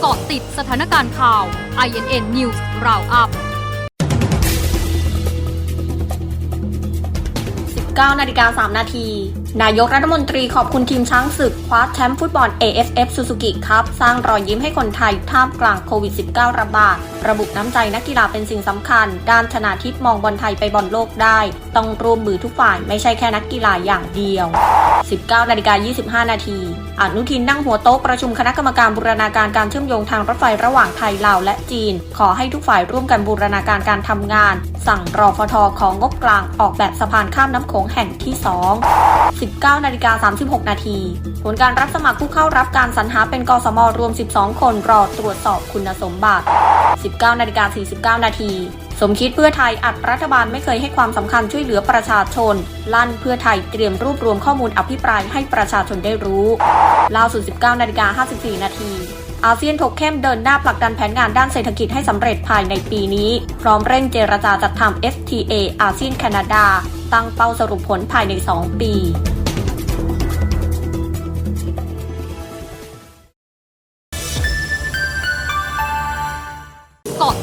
เกาะติดสถานการณ์ข่าว INN News Roundup 9นาฬิกา3นาที นายกรัฐมนตรีขอบคุณทีมช้างศึกคว้าแชมป์ฟุตบอล AFF Suzuki ครับ สร้างรอยยิ้มให้คนไทยท่ามกลางโควิด -19 ระบาด ระบุน้ำใจนักกีฬาเป็นสิ่งสำคัญ ด้านชนาทิพย์มองบอลไทยไปบอลโลกได้ ต้องร่วมมือทุกฝ่ายไม่ใช่แค่นักกีฬาอย่างเดียว 19นาฬิกา25 นาทีอนุทินนั่งหัวโต๊ะประชุมคณะกรรมการบูรณาการการเชื่อมโยงทางรถไฟระหว่างไทยลาวและจีน ขอให้ทุกฝ่ายร่วมกันบูรณาการการทำงาน สั่งรอฟทของงบกลางออกแบบสะพานข้ามน้ำโขงแห่งที่ 2 19นาฬิกา36 นาทีผลการรับสมัครผู้เข้ารับการสรรหาเป็นกสมรวม 12 คนรอตรวจสอบคุณสมบัติ 19นาฬิกา49 นาที สมคิดเพื่อไทยอัดรัฐบาลไม่เคยให้ความสำคัญช่วยเหลือประชาชน ลั่นเพื่อไทยเตรียมรวบรวมข้อมูลอภิปรายให้ประชาชนได้รู้ล่าสุด19นาฬิกา54 นาทีอาเซียนถกเข้มเดินหน้าผลักดันแผนงานด้านเศรษฐกิจให้สำเร็จภายในปีนี้ พร้อมเร่งเจรจาจัดทำ FTA อาเซียนแคนาดา ตั้งเป้าสรุปผลภายใน 2 ปี